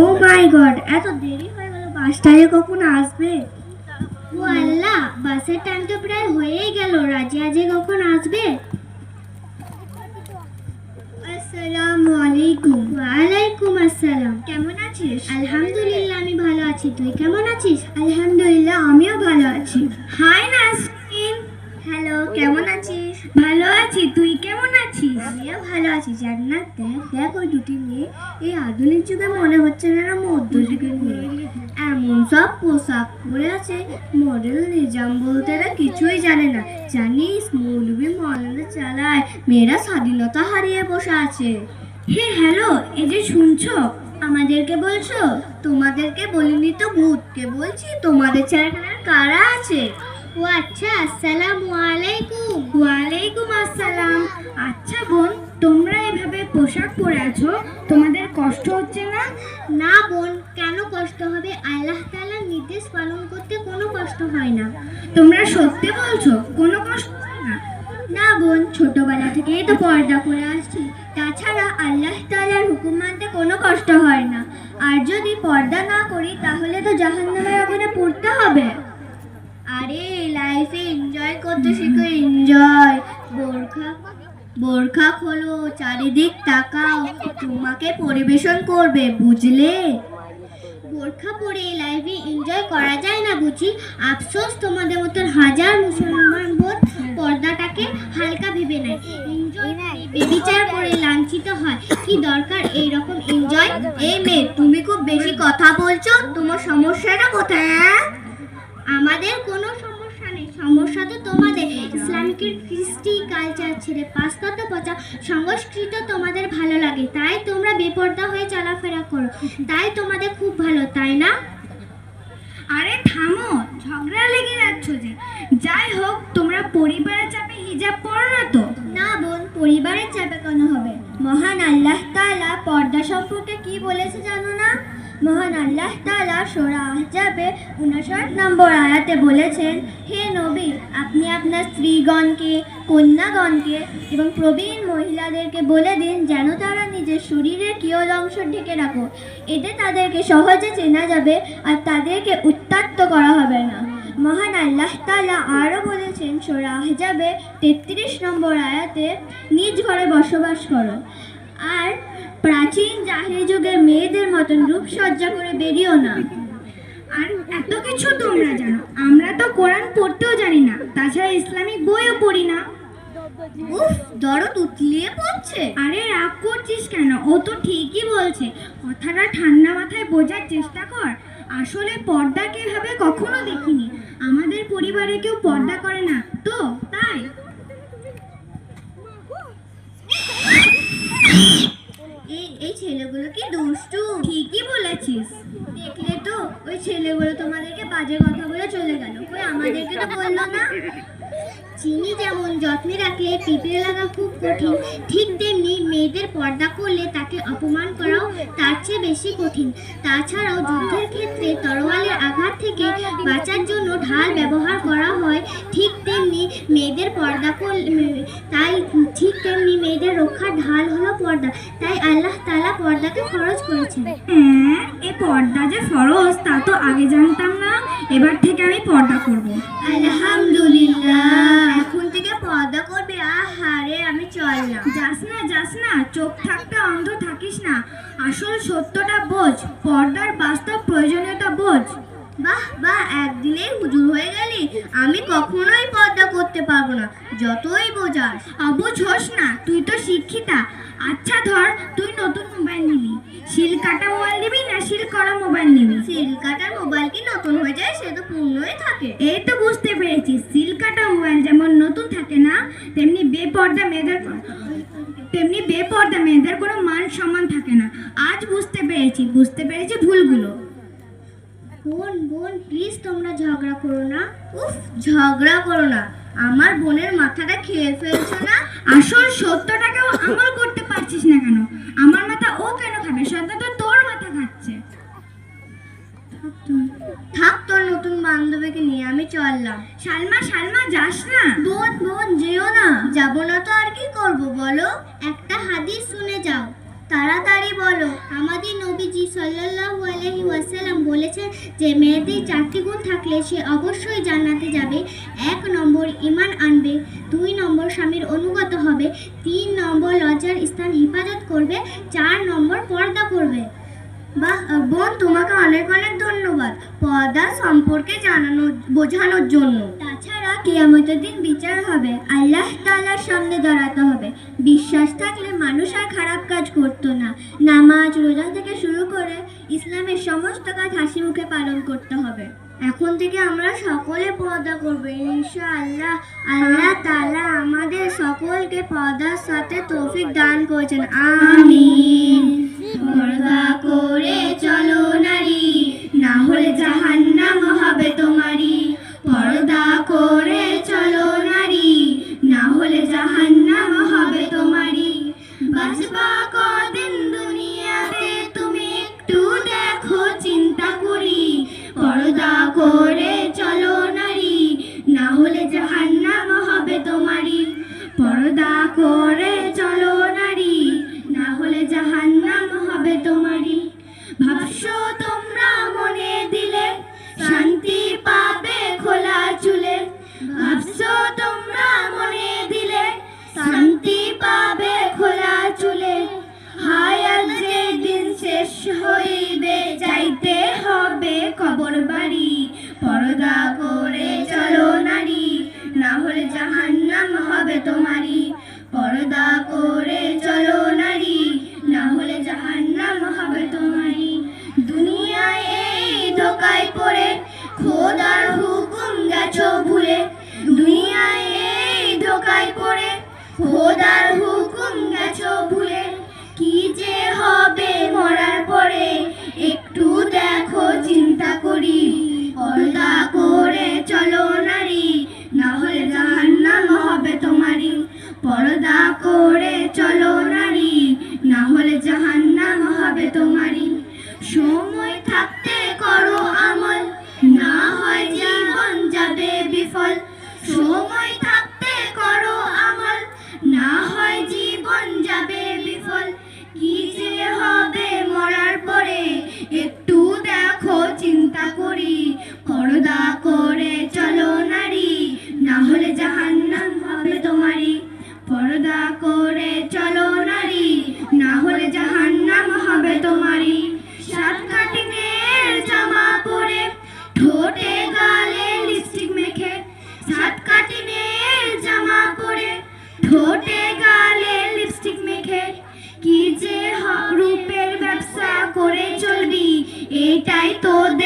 ও মাই god এত দেরি হয়ে গেল বাসটা যে কখন আসবে? ও আল্লাহ বাসের টাইম তো প্রায় হয়েই গেল রাজিয়া যে কখন আসবে? আসসালামু আলাইকুম। ওয়ালাইকুম আসসালাম। কেমন আছিস? আলহামদুলিল্লাহ আমি ভালো আছি। তুই কেমন আছিস? আলহামদুলিল্লাহ আমিও ভালো আছি। হাই নাসরিন হ্যালো কেমন আছিস? ভালো আছি তুই কেমন আছিস? আমিও ভালো আছি জান্নাত। দেখ দেখ ওই দুটি মেয়ে এই আধুনিক যুগে মনে হচ্ছে না এরা মধ্যযুগের মেয়ে। এমন সব পোশাক পরে আছে মডেল নিজাম বলতে এরা কিছুই জানে না। জানিস মৌলবি মৌলানা চালায় মেয়েরা স্বাধীনতা হারিয়ে বসে আছে। হে হ্যালো এই যে শুনছো? আমাদেরকে বলছো? তোমাদেরকে বলিনি তো ভূতকে বলছি তোমাদের আর কারা আছে? ও আচ্ছা আসসালামু আলাইকুম। ওয়ালাইকুম আসসালাম। আচ্ছা বোন তোমরা এভাবে পোশাক পরে আছো তোমাদের কষ্ট হচ্ছে না? না বোন কেন কষ্ট হবে? আল্লাহ তাআলার নির্দেশ পালন করতে কোনো কষ্ট হয় না। তোমরা সত্যি বলছো কোনো কষ্ট হয় না? না বোন ছোটবেলা থেকেই তো পর্দা করে আসছি। তাছাড়া আল্লাহ তাআলার হুকুম মানতে কোনো কষ্ট হয় না। আর যদি পর্দা না করি তাহলে তো জাহান্নামের আগুনে পড়তে হবে। আরে লাইফে এনজয় করতে শিখো এনজয় বোরখা বোরখা খোলো, চারিদিক তাকাও, তোমাকে পরিবেশন করবে, বুঝলে? বোরখা পরে লাইফে এনজয় করা যায় না, বুঝি? আফসোস, তোমাদের মতন হাজার মুসলমান বোধ পর্দাটাকে হালকা ভেবে নেয়। এনজয় বেবিচার করে লাঞ্ছিত হয়। কি দরকার এই রকম এনজয় এই মেয়ে, তুমি খুব বেশি কথা বলছো, তোমার সমস্যাটা কোথায়? আমাদের কোনো সমস্যা নেই। সমস্যা তো তোমাদের। ইসলামিকের কৃষ্টি কালচার ছেড়ে পাস্তা তো পচা সংস্কৃত তোমাদের ভালো লাগে। তাই তোমরা বেপর্দা হয়ে চলাফেরা করো। তাই তোমাদের খুব ভালো তাই না? আরে থামো ঝগড়া লেগে যাচ্ছ যে। যাই হোক তোমরা পরিবারের চাপে হিজাব পড়ো না তো? না বোন পরিবারের চাপে কেন হবে? মহান আল্লাহ তাআলা পর্দা সম্পর্কে কি বলেছে জানো না? মহান আল্লাহ তাআলা সূরা আহজাবে 59 নম্বর আয়াতে বলেছেন, হে নবী, আপনি আপনার স্ত্রীগণকে, কন্যাগণকে এবং প্রবীণ মহিলাদেরকে বলে দিন যেন তারা নিজের শরীরের কিয়ল অংশ ঢেকে রাখো এতে তাদেরকে সহজে চেনা যাবে আর তাদেরকে উত্তাক্ত করা হবে না। মহান আল্লাহ তালা আরও বলেছেন, সূরা আহজাবে তেত্রিশ নম্বর আয়াতে নিজ ঘরে বসবাস করো। আর প্রাচীন জাহেরি যুগের মেয়েদের মতন রূপসজ্জা করে বেরিয়েও না। আর এত কিছু তোমরা জানো, আমরা তো কোরআন পড়তেও জানি না, তাছাড়া ইসলামিক বইও পড়ি না। উফ, দরদ উতলিয়ে পড়ছে। আরে রাগ করছিস কেন? ও তো ঠিকই বলছে, কথাটা ঠান্ডা মাথায় বোঝার চেষ্টা কর। আসলে পর্দাকে এভাবে কখনো দেখিনি। আমাদের পরিবারে কেউ পর্দা করে না, তো তাই। এই ছেলেগুলো কি দুষ্টু? ঠিকই বলেছিস। দেখলে তো ওই ছেলেগুলো তোমাদেরকে বাজে কথা বলে চলে গেল। কই আমাদেরকে তো বলল না। চিনি যেমন যত্নে রাখলে পিঁপড়ে লাগা খুব কঠিন, ঠিক তেমনি মেয়েদের পর্দা করলে তাকে অপমান করাও তার চেয়ে বেশি কঠিন। তাছাড়াও যুদ্ধের ক্ষেত্রে তরোয়ালের আঘাত থেকে বাঁচার জন্য ঢাল ব্যবহার করা হয়। ঠিক তেমনি মেয়েদের পর্দা তাই ঠিক তেমনি মেয়েদের রক্ষার ঢাল হলো পর্দা। তাই আল্লাহ তাআলা পর্দাকে খরচ করেছেন। হ্যাঁ এই পর্দা যে ফরজ তা তো আগে জানতাম না। এবার থেকে আমি পর্দা করব। আলহামদুলিল্লাহ। পর্দা করবে আহারে আমি চললাম। যাস না যাস না, চোখ থাকতে অন্ধ থাকিস না। আসল সত্যটা বোঝ, পর্দার বাস্তব প্রয়োজনীয়তা বোঝ। বাহ বাহ একদিনেই হুজুর হয়ে গেলি, আমি কখনোই পর্দা করতে পারব না। যতই বোঝাস। অবুঝ হোস না, তুই তো শিক্ষিতা। আচ্ছা ধর, তুই নতুন মোবাইল নিবি শিল কাটা মোবাইল নিবি না শিল করা মোবাইল নিবি? সিল কাটার মোবাইল কি নতুন হয়ে যায়? সে তো পূর্ণই থাকে। এই তো বুঝতে পেরেছি সিল কাটা মোবাইল যেমন নতুন থাকে না তেমনি বেপর্দা মেয়েদের তেমনি বেপর্দা মেয়েদের কোনো মান সম্মান থাকে না। আজ বুঝতে পেরেছি বুঝতে পেরেছি ভুলগুলো। বোন বোন প্লিজ তোমরা ঝগড়া করো না। উফ ঝগড়া করো না। আমার বোনের মাথাটা খেয়ে ফেলছো না? আসল সত্যটাকেও আমল করতে পারছিস না কেন? আমার ও কেন খাবে? সত্য তো তোর মাথা খাচ্ছে। থাক তোর নতুন বান্ধবীকে নিয়ে আমি চললাম। সালমা সালমা যাস না। বোন বোন যেও না। যাব না তো আর কি করব বলো? একটা হাদিস শুনে যাও। তাড়াতাড়ি বলো। আমাদের নবীজি সাল্লাল্লাহু আলাইহি ওয়াসাল্লাম বলেছে যে, মেয়েদের চারটি গুণ থাকলে সে অবশ্যই জান্নাতে যাবে। এক নম্বর ইমান আনবে, দুই নম্বর স্বামীর অনুগত হবে, তিন নম্বর লজ্জার স্থান হেফাজত করবে, চার নম্বর পর্দা করবে। বোন, তোমাকে অনেক অনেক ধন্যবাদ পর্দা সম্পর্কে জানানো, বোঝানোর জন্য। তাছাড়া কেয়ামতের দিন বিচার হবে, আল্লাহ তালার সামনে দাঁড়াতে হবে। বিশ্বাস থাকলে মানুষ আর খারাপ কাজ করতো না। নামাজ, রোজা থেকে শুরু করে ইসলামের সমস্ত কাজ হাসি মুখে পালন করতে হবে। এখন থেকে আমরা সকলে পদা করব। ইনশা আল্লাহ আল্লাহ তালা আমাদের সকলকে পদার সাথে তৌফিক দান করেছেন। আমি করে চলো নারী। ঠোঁটে গালে লিপস্টিক মেখে কি যে রূপের ব্যবসা করে চলবি এটাই তোদের